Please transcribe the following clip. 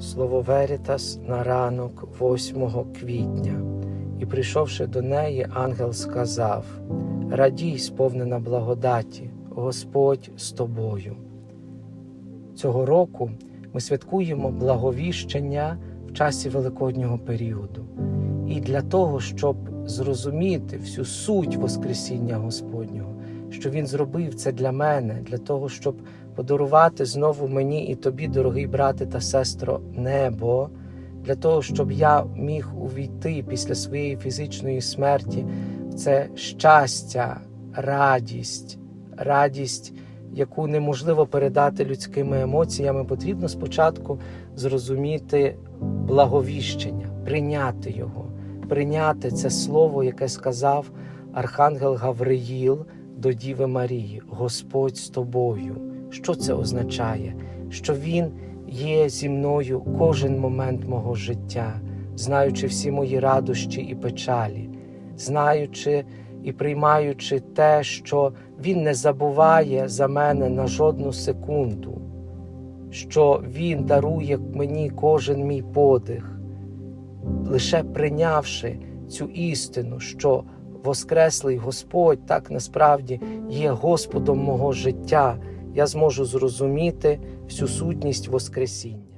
Слово Верітас на ранок 8 квітня, і прийшовши до неї, ангел сказав: Радій, сповнена благодаті, Господь з тобою. Цього року ми святкуємо благовіщення в часі Великоднього періоду. І для того, щоб зрозуміти всю суть Воскресіння Господнього, що Він зробив це для мене, для того, щоб подарувати знову мені і тобі, дорогий брате та сестро, небо, для того, щоб я міг увійти після своєї фізичної смерті в це щастя, радість, радість, яку неможливо передати людськими емоціями, потрібно спочатку зрозуміти благовіщення, прийняти його, прийняти це слово, яке сказав Архангел Гавриїл до Діви Марії, Господь з тобою. Що це означає? Що Він є зі мною кожен момент мого життя, знаючи всі мої радощі і печалі, знаючи і приймаючи те, що Він не забуває за мене на жодну секунду, що Він дарує мені кожен мій подих, лише прийнявши цю істину, що Воскреслий Господь так насправді є Господом мого життя, я зможу зрозуміти всю сутність Воскресіння.